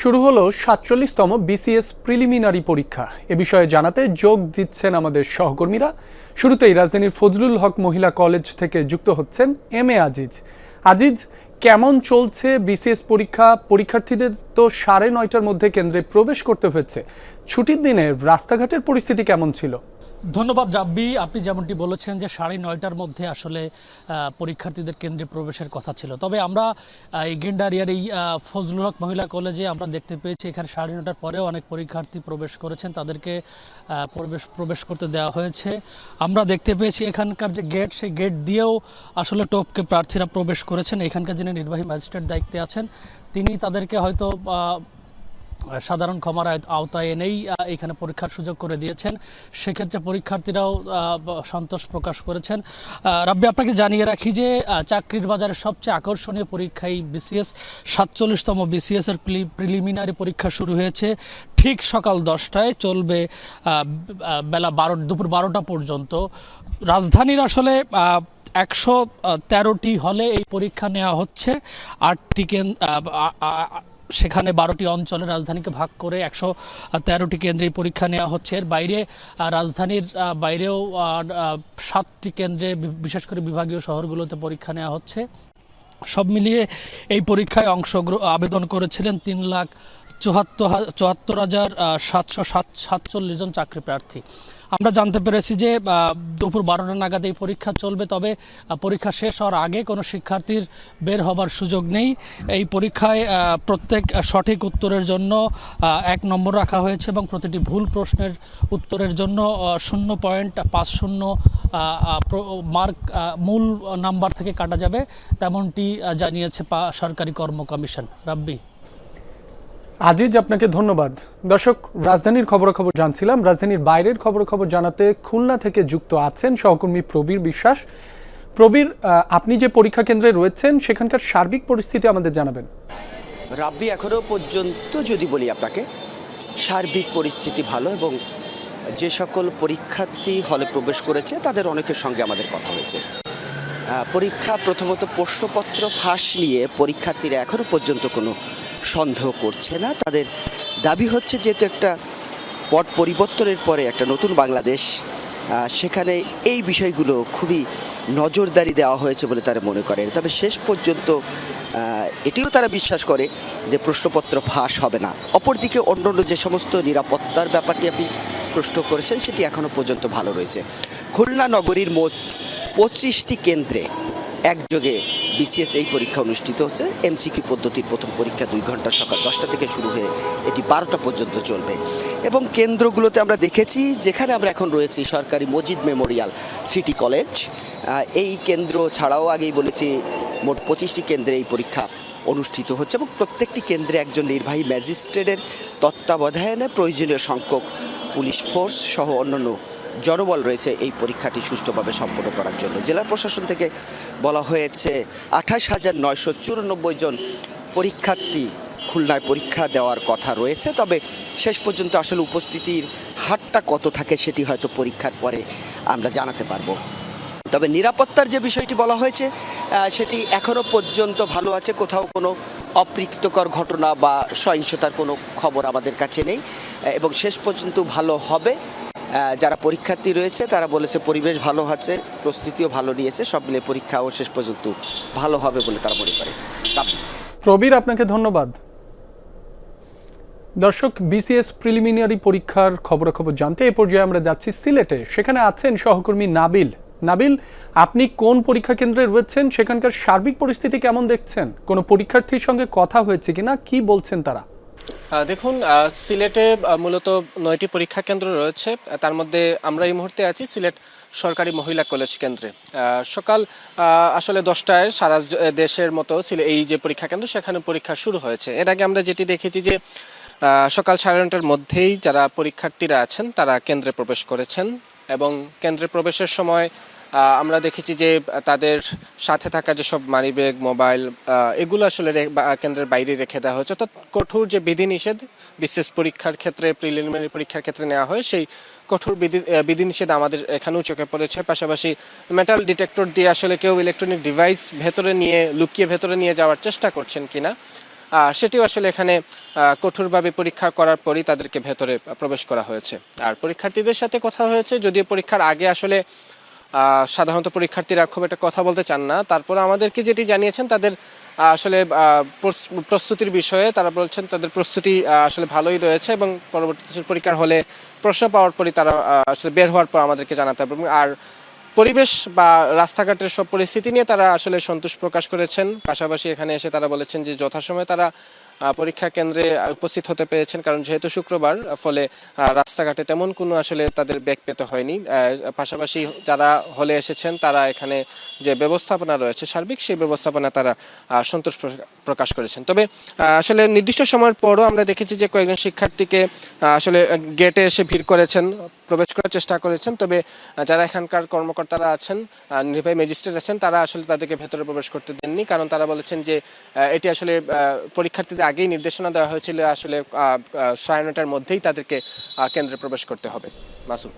শুরু হলো সাতচল্লিশতম বিসিএস প্রিলিমিনারি পরীক্ষা। এ বিষয়ে জানাতে যোগ দিচ্ছেন আমাদের সহকর্মীরা। শুরুতেই রাজধানীর ফজলুল হক মহিলা কলেজ থেকে যুক্ত হচ্ছেন এম এ আজিজ। আজিজ, কেমন চলছে বিসিএস পরীক্ষা? পরীক্ষার্থীদের তো সাড়ে নয়টার মধ্যে কেন্দ্রে প্রবেশ করতে হয়েছে। ছুটির দিনে রাস্তাঘাটের পরিস্থিতি কেমন ছিল? ধন্যবাদ রাব্বি। আপনি যেমনটি বলেছেন যে সাড়ে নয়টার মধ্যে আসলে পরীক্ষার্থীদের কেন্দ্রে প্রবেশের কথা ছিল। তবে আমরা এই গেন্ডারিয়ার এই ফজলুল হক মহিলা কলেজে আমরা দেখতে পেয়েছি, এখানে সাড়ে নয়টার পরেও অনেক পরীক্ষার্থী প্রবেশ করেছেন। তাদেরকে প্রবেশ প্রবেশ করতে দেওয়া হয়েছে। আমরা দেখতে পেয়েছি এখানকার যে গেট, সেই গেট দিয়েও আসলে টপকে প্রার্থীরা প্রবেশ করেছেন। এখানকার যিনি নির্বাহী ম্যাজিস্ট্রেট দায়িত্বে আছেন, তিনি তাদেরকে হয়তো সাধারণ ক্ষমার আওতায় এনেই এখানে পরীক্ষার সুযোগ করে দিয়েছেন। সেক্ষেত্রে পরীক্ষার্থীরাও সন্তোষ প্রকাশ করেছেন। রাব্বি আপনাকে জানিয়ে রাখি যে চাকরির বাজারে সবচেয়ে আকর্ষণীয় পরীক্ষা এই বিসিএস। সাতচল্লিশতম বিসিএস এর প্রিলিমিনারি পরীক্ষা শুরু হয়েছে ঠিক সকাল দশটায় চলবে বেলা বারো দুপুর বারোটা পর্যন্ত। রাজধানীর আসলে একশো তেরোটি হলে এই পরীক্ষা নেওয়া হচ্ছে। আটটি কেন- আহ, আ- আ- আ- সেখানে বারোটি অঞ্চলে রাজধানীকে ভাগ করে একশো তেরোটি কেন্দ্রে পরীক্ষা নেওয়া হচ্ছে। এর বাইরে রাজধানীর বাইরেও সাতটি কেন্দ্রে বিশেষ করে বিভাগীয় শহরগুলোতে পরীক্ষা নেওয়া হচ্ছে। সব মিলিয়ে এই পরীক্ষায় অংশগ্রহ আবেদন করেছিলেন তিন লাখ চুয়াত্তর হা- চুয়াত্তর হাজার সাতশো সাত, সাতচল্লিশ জন চাকরি প্রার্থী। আমরা জানতে পেরেছি যে দুপুর বারোটা নাগাদ এই পরীক্ষা চলবে, তবে পরীক্ষা শেষ হওয়ার আগে কোনো শিক্ষার্থীর বের হবার সুযোগ নেই। এই পরীক্ষায় প্রত্যেক সঠিক উত্তরের জন্য এক নম্বর রাখা হয়েছে এবং প্রতিটি ভুল প্রশ্নের উত্তরের জন্য শূন্য পয়েন্ট পাঁচ শূন্য মার্ক মূল নাম্বার থেকে কাটা যাবে, তেমনটি জানিয়েছে সরকারি কর্ম কমিশন রাব্বি। আজিজ, আপনাকে ধন্যবাদ। দর্শক, রাজধানীর খবরাখবর জানছিলাম। রাজধানীর বাইরের খবরাখবর জানাতে খুলনা থেকে যুক্ত আছেন সহকর্মী প্রবীর বিশ্বাস। প্রবীর আপনি যে পরীক্ষা কেন্দ্রে রয়েছেন, সেখানকার সার্বিক পরিস্থিতি আমাদের জানাবেন। রাব্বি, এখনও পর্যন্ত যদি বলি আপনাকে, সার্বিক পরিস্থিতি ভালো এবং যে সকল পরীক্ষার্থী হলে প্রবেশ করেছে, তাদের অনেকের সঙ্গে আমাদের কথা হয়েছে। পরীক্ষা প্রথমত প্রশ্নপত্র ফাঁস নিয়ে পরীক্ষার্থীরা এখনও পর্যন্ত কোনো সন্দেহ করছে না। তাদের দাবি হচ্ছে যেহেতু একটা পট পরিবর্তনের পরে একটা নতুন বাংলাদেশ সেখানে এই বিষয়গুলো খুবই নজরদারি দেওয়া হয়েছে বলে তারা মনে করেন। তবে শেষ পর্যন্ত এটিও তারা বিশ্বাস করে যে প্রশ্নপত্র ফাঁস হবে না। অপরদিকে অন্য অন্য যে সমস্ত নিরাপত্তার ব্যাপারটি আপনি প্রশ্ন করেছেন, সেটি এখনও পর্যন্ত ভালো রয়েছে। খুলনা নগরীর মোট পঁচিশটি কেন্দ্রে একযোগে বিসিএস এই পরীক্ষা অনুষ্ঠিত হচ্ছে। এমসিকিউ পদ্ধতির প্রথম পরীক্ষা দুই ঘণ্টা সকাল দশটা থেকে শুরু হয়ে এটি বারোটা পর্যন্ত চলবে। এবং কেন্দ্রগুলোতে আমরা দেখেছি যেখানে আমরা এখন রয়েছি, সরকারি মজিদ মেমোরিয়াল সিটি কলেজ। এই কেন্দ্র ছাড়াও আগেই বলেছি মোট পঁচিশটি কেন্দ্রে এই পরীক্ষা অনুষ্ঠিত হচ্ছে এবং প্রত্যেকটি কেন্দ্রে একজন নির্বাহী ম্যাজিস্ট্রেটের তত্ত্বাবধানে প্রয়োজনীয় সংখ্যক পুলিশ ফোর্স সহ অন্যান্য জনবল রয়েছে এই পরীক্ষাটি সুষ্ঠুভাবে সম্পন্ন করার জন্য। জেলা প্রশাসন থেকে বলা হয়েছে আঠাশ হাজার নয়শো চুরানব্বই জন পরীক্ষার্থী খুলনায় পরীক্ষা দেওয়ার কথা রয়েছে। তবে শেষ পর্যন্ত আসলে উপস্থিতির হারটা কত থাকে সেটি হয়তো পরীক্ষার পরে আমরা জানাতে পারব। তবে নিরাপত্তার যে বিষয়টি বলা হয়েছে সেটি এখনও পর্যন্ত ভালো আছে। কোথাও কোনো অপ্রীতকর ঘটনা বা সহিংসতার কোনো খবর আমাদের কাছে নেই। এবং শেষ পর্যন্ত ভালো হবে। যারা পরীক্ষার্থী রয়েছে, তারা বলেছে পরিবেশ ভালো আছে, প্রস্তুতিও ভালো নিয়েছে, সব মিলে পরীক্ষাও শেষ পর্যন্ত ভালো হবে বলে তারা মনে করে। প্রবীর, আপনাকে ধন্যবাদ। দর্শক, বিসিএস প্রিলিমিনারি পরীক্ষার খবরাখবর জানতে এই পর্যায়ে আমরা যাচ্ছি সিলেটে। সেখানে আছেন সহকর্মী নাবিল। নাবিল, আপনি কোন পরীক্ষা কেন্দ্রে রয়েছেন? সেখানকার সার্বিক পরিস্থিতি কেমন দেখছেন? কোনো পরীক্ষার্থীর সঙ্গে কথা হয়েছে কিনা? কি বলছেন তারা? দেখুন সিলেটে মূলত নয়টি পরীক্ষা কেন্দ্র রয়েছে। তার মধ্যে আমরা এই মুহূর্তে আছি সিলেট সরকারি মহিলা কলেজ কেন্দ্রে। সকাল আসলে দশটায় সারা দেশের মতো এই যে পরীক্ষা কেন্দ্র, সেখানে পরীক্ষা শুরু হয়েছে। এর আগে আমরা যেটি দেখেছি যে সকাল সাড়ে নটার মধ্যেই যারা পরীক্ষার্থীরা আছেন, তারা কেন্দ্রে প্রবেশ করেছেন এবং কেন্দ্রে প্রবেশের সময় আমরা দেখেছি যে তাদের সাথে থাকা যেসব মানিব্যাগ, মোবাইল এগুলো আসলে কেন্দ্রের বাইরে রেখে দেওয়া হয়েছে। অর্থাৎ কঠোর যে বিধিনিষেধ, বিশেষ পরীক্ষার ক্ষেত্রে প্রিলিমিনারি পরীক্ষার ক্ষেত্রে নেওয়া হয়, সেই কঠোর বিধি বিধিনিষেধ আমাদের এখানেও চোখে পড়েছে। পাশাপাশি মেটাল ডিটেক্টর দিয়ে আসলে কেউ ইলেকট্রনিক ডিভাইস ভেতরে নিয়ে, লুকিয়ে ভেতরে নিয়ে যাওয়ার চেষ্টা করছেন কিনা সেটিও আসলে এখানে কঠোরভাবে পরীক্ষা করার পরই তাদেরকে ভেতরে প্রবেশ করা হয়েছে। আর পরীক্ষার্থীদের সাথে কথা হয়েছে, যদিও পরীক্ষার আগে আসলে সাধারণত পরীক্ষার্থীরা খুব একটা কথা বলতে চান না। তারপর আমাদেরকে যেটি জানিয়েছেন, তাদের আসলে প্রস্তুতির বিষয়ে তারা বলছেন, তাদের প্রস্তুতি আসলে ভালোই রয়েছে এবং পরবর্তী পরীক্ষার হলে প্রশ্ন পাওয়ার পরই তারা আসলে বের হওয়ার পর আমাদেরকে জানাতে হবে। আর পরিবেশ বা রাস্তাঘাটের সব পরিস্থিতি নিয়ে তারা আসলে সন্তোষ প্রকাশ করেছেন। পাশাপাশি এখানে এসে তারা বলেছেন যে যথাসময়ে তারা পরীক্ষা কেন্দ্রে উপস্থিত হতে পেরেছেন। কারণ যেহেতু শুক্রবার ফলে রাস্তাঘাটে তেমন কোনো আসলে তাদের ব্যাগ পেতে হয়নি। পাশাপাশি যারা হলে এসেছেন, তারা এখানে যে ব্যবস্থাপনা রয়েছে, সার্বিক সেই ব্যবস্থাপনা তারা সন্তোষ প্র- প্রকাশ করেছেন। তবে আসলে নির্দিষ্ট সময়ের পরও আমরা দেখেছি যে কয়েকজন শিক্ষার্থীকে আসলে গেটে এসে ভিড় করেছেন। প্রবেশ করার চেষ্টা করেছেন। তবে যারা এখানকার কর্মকর্তারা আছেন নির্বাহী ম্যাজিস্ট্রেট আছেন, তারা আসলে তাদেরকে ভেতরে প্রবেশ করতে দেননি। কারণ তারা বলেছেন যে এটি আসলে পরীক্ষার্থীদের আগেই নির্দেশনা দেওয়া হয়েছিল, আসলে সাড়ে নটার মধ্যেই তাদেরকে কেন্দ্রে প্রবেশ করতে হবে। মাসুম